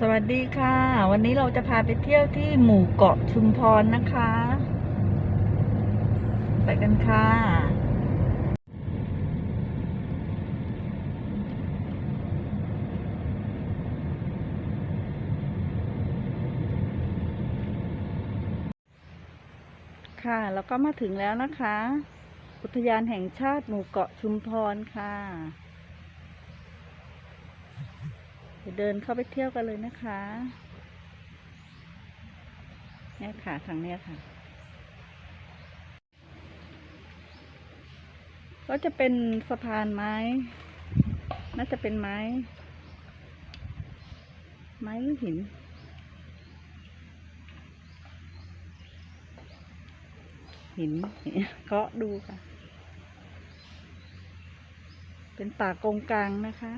สวัสดีค่ะ วันนี้เราจะพาไปเที่ยวที่หมู่เกาะชุมพรนะคะ ไปกันค่ะ ค่ะ แล้วก็มาถึงแล้วนะคะ อุทยานแห่งชาติหมู่เกาะชุมพรค่ะ เดี๋ยวเดินเข้าไปเที่ยวกันเลยนะคะเนี่ยค่ะทางเนี้ยค่ะ ก็จะเป็นสะพานไม้ น่าจะเป็นไม้ ไม้หรือหินหินเคาะดูค่ะ เป็นป่ากงกลางนะคะ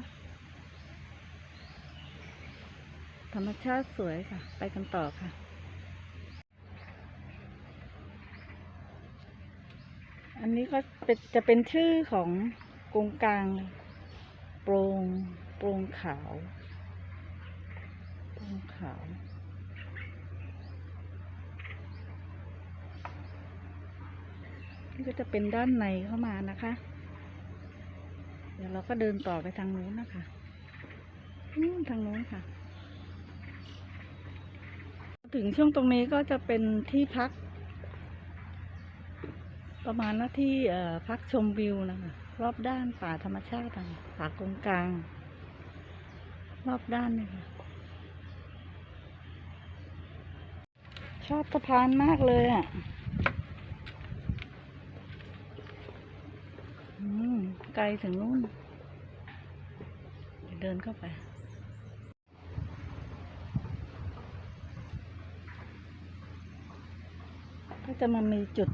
ธรรมชาติสวยค่ะ ไปกันต่อค่ะ อันนี้ก็จะเป็นชื่อของกงกลางโปรงโปรงขาวโปรงขาวนี่ก็จะเป็นด้านในเข้ามานะคะ เดี๋ยวเราก็เดินต่อไปทางนู้นนะคะ ทางนู้นค่ะ ถึงช่วงตรงนี้ก็จะเป็นที่พัก ประมาณหน้าที่พักชมวิวนะคะรอบด้านป่าธรรมชาติป่ากงกลาง รอบด้านเลยค่ะชอบสะพานมากเลยอะไกลถึงนู่น เดี๋ยวเดินเข้าไป จะมามีจุด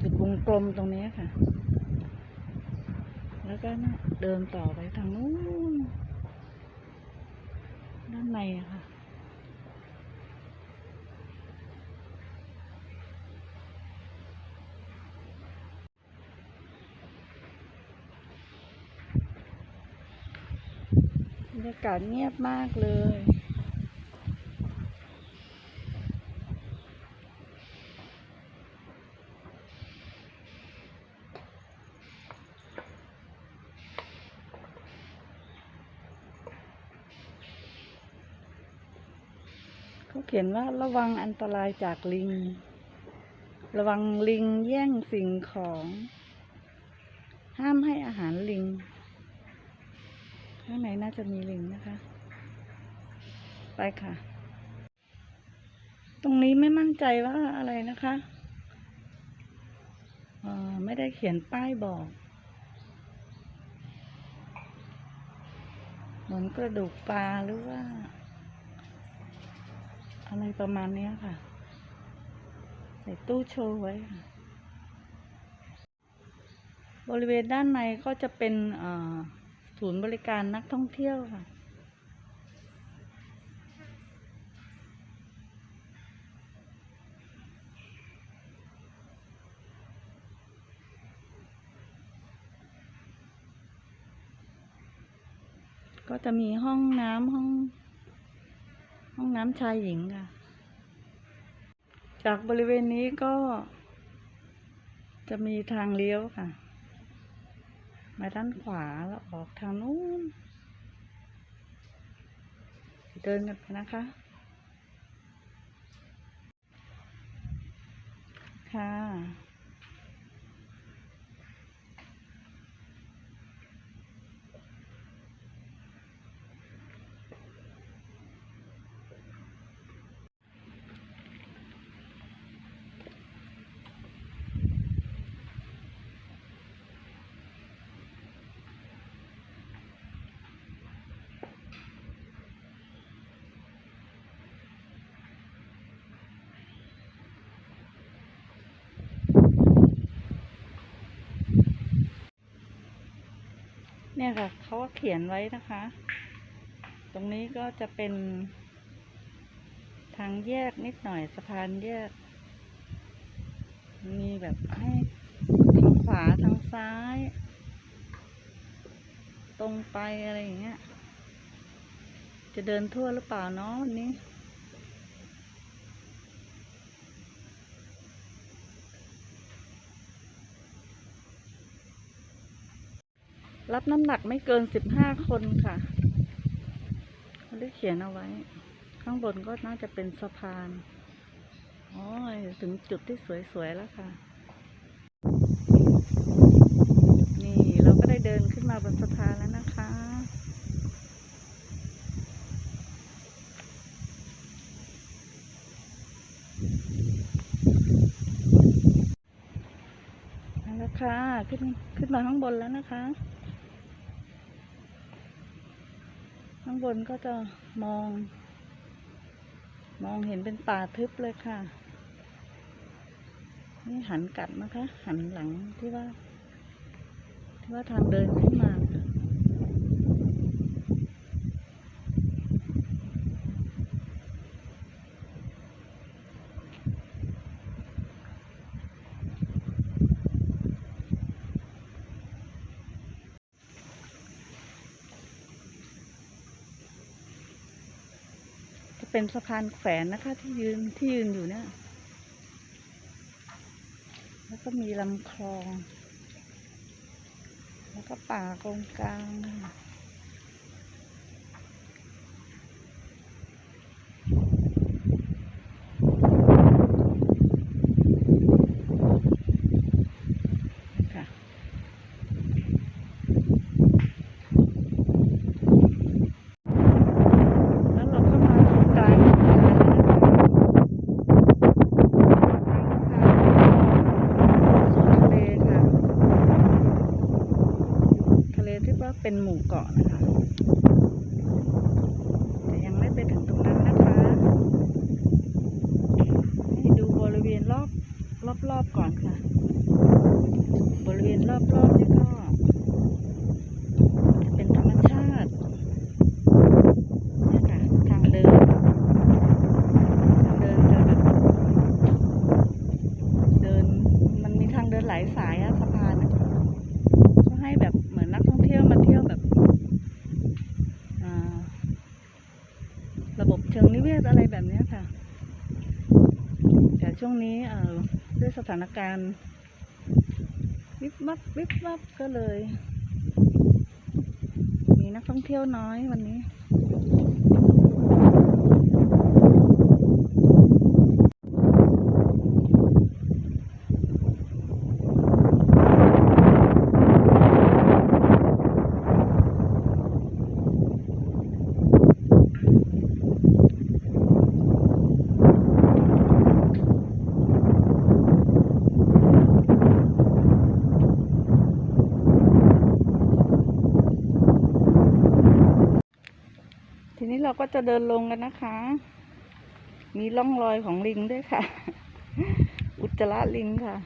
จุดวงกลมตรงนี้ค่ะ แล้วก็นะเดินต่อไปทางนู้นด้านในค่ะ บรรยากาศเงียบมากเลย เขาเขียนว่าระวังอันตรายจากลิง ระวังลิงแย่งสิ่งของ ห้ามให้อาหารลิง ข้างในน่าจะมีลิงนะคะ ไปค่ะ ตรงนี้ไม่มั่นใจว่าอะไรนะคะอ่อไม่ได้เขียนป้ายบอกเหมือนกระดูกปลาหรือว่า อะไรประมาณนี้ค่ะ ใส่ตู้โชว์ไว้ค่ะ บริเวณด้านในก็จะเป็นศูนย์บริการนักท่องเที่ยวค่ะก็จะมีห้องน้ำห้อง ห้องน้ำชายหญิงค่ะ จากบริเวณนี้ก็ จะมีทางเลี้ยวค่ะ มาด้านขวาแล้วออกทางนู้น เดินกันไปนะคะ ค่ะ เนี่ยค่ะเขาเขียนไว้นะคะ ตรงนี้ก็จะเป็น ทางแยกนิดหน่อยสะพานแยก มีแบบให้ทางขวาทางซ้าย ตรงไปอะไรอย่างเงี้ย จะเดินทั่วหรือเปล่าเนาะวันนี้ รับน้ำหนักไม่เกินสิบห้าคนค่ะเขาได้เขียนเอาไว้ ข้างบนก็น่าจะเป็นสะพานอ๋อถึงจุดที่สวยๆแล้วค่ะ นี่เราก็ได้เดินขึ้นมาบนสะพานแล้วนะคะเอาละค่ะ ขึ้นขึ้นมาข้างบนแล้วนะคะ ข้างบนก็จะมอง มองเห็นเป็นป่าทึบเลยค่ะ นี่หันกลับนะคะ หันหลังที่ว่า ที่ว่าทางเดินขึ้นมา เป็นสะพานแขวนนะคะที่ยืนที่ยืนอยู่เนี่ย แล้วก็มีลำคลอง แล้วก็ป่าตรงกลางค่ะ แล้วเราก็มาตรงกลางสะพานแล้วนะคะกลางสะพานก็สู่ทะเลค่ะ ทะเลที่ว่าเป็นหมู่เกาะนะคะ แต่ยังไม่ไปถึงตรงนั้นนะคะให้ดูบริเวณรอบรอบๆก่อนค่ะ บริเวณรอบๆนี่ก็จะเป็นธรรมชาติเนี่ยค่ะทางเดิน ทางเดินจะแบบเดินมันมีทางเดินหลายสายอะสะพานอะ ก็ให้แบบเหมือนนักท่องเที่ยวมาเที่ยวแบบอ่าระบบเชิ งนิเวศอะไรแบบนี้ค่ะ แต่ช่วงนี้เอ่อด้วยสถานการณ์ วิบวับวิบวับก็เลย มีนักท่องเที่ยวน้อยวันนี้ เราก็จะเดินลงกันนะคะ มีร่องรอยของลิงด้วยค่ะ อุจจาระลิงค่ะ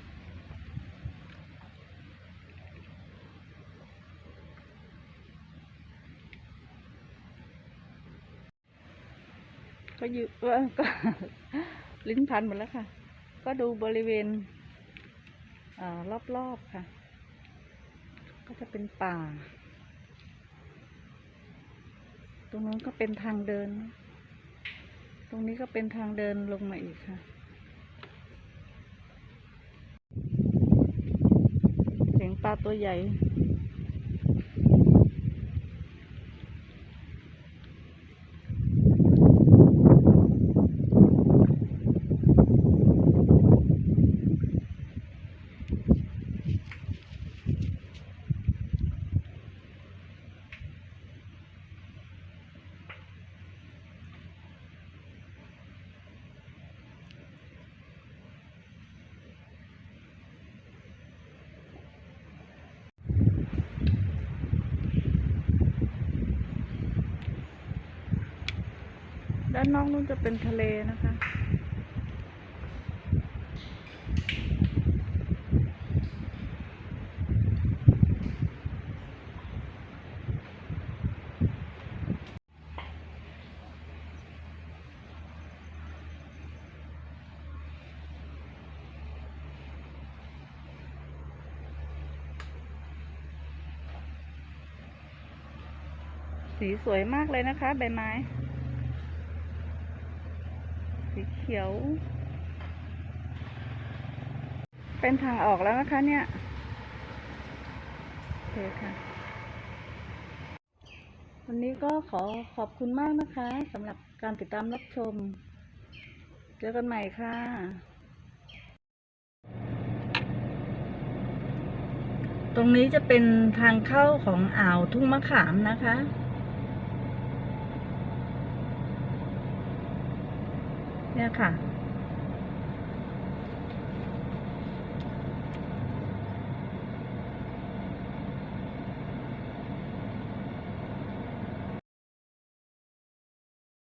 ก็อยู่ก็ลิ้นพันหมดแล้วค่ะ ก็ดูบริเวณอรอบๆค่ะ ก็จะเป็นป่า รงนู้นก็เป็นทางเดิน ตรงนี้ก็เป็นทางเดินลงมาอีกค่ะ เสียงปลาตัวใหญ่ ด้านนอกนู้นจะเป็นทะเลนะคะ สีสวยมากเลยนะคะ ใบไม้ ขียว เป็นทางออกแล้วนะคะเนี่ยโอเคค่ะ วันนี้ก็ขอขอบคุณมากนะคะสำหรับการติดตามรับชม เจอกันใหม่ค่ะตรงนี้จะเป็นทางเข้าของอ่าวทุ่งมะขามนะคะ เนี่ยค่ะ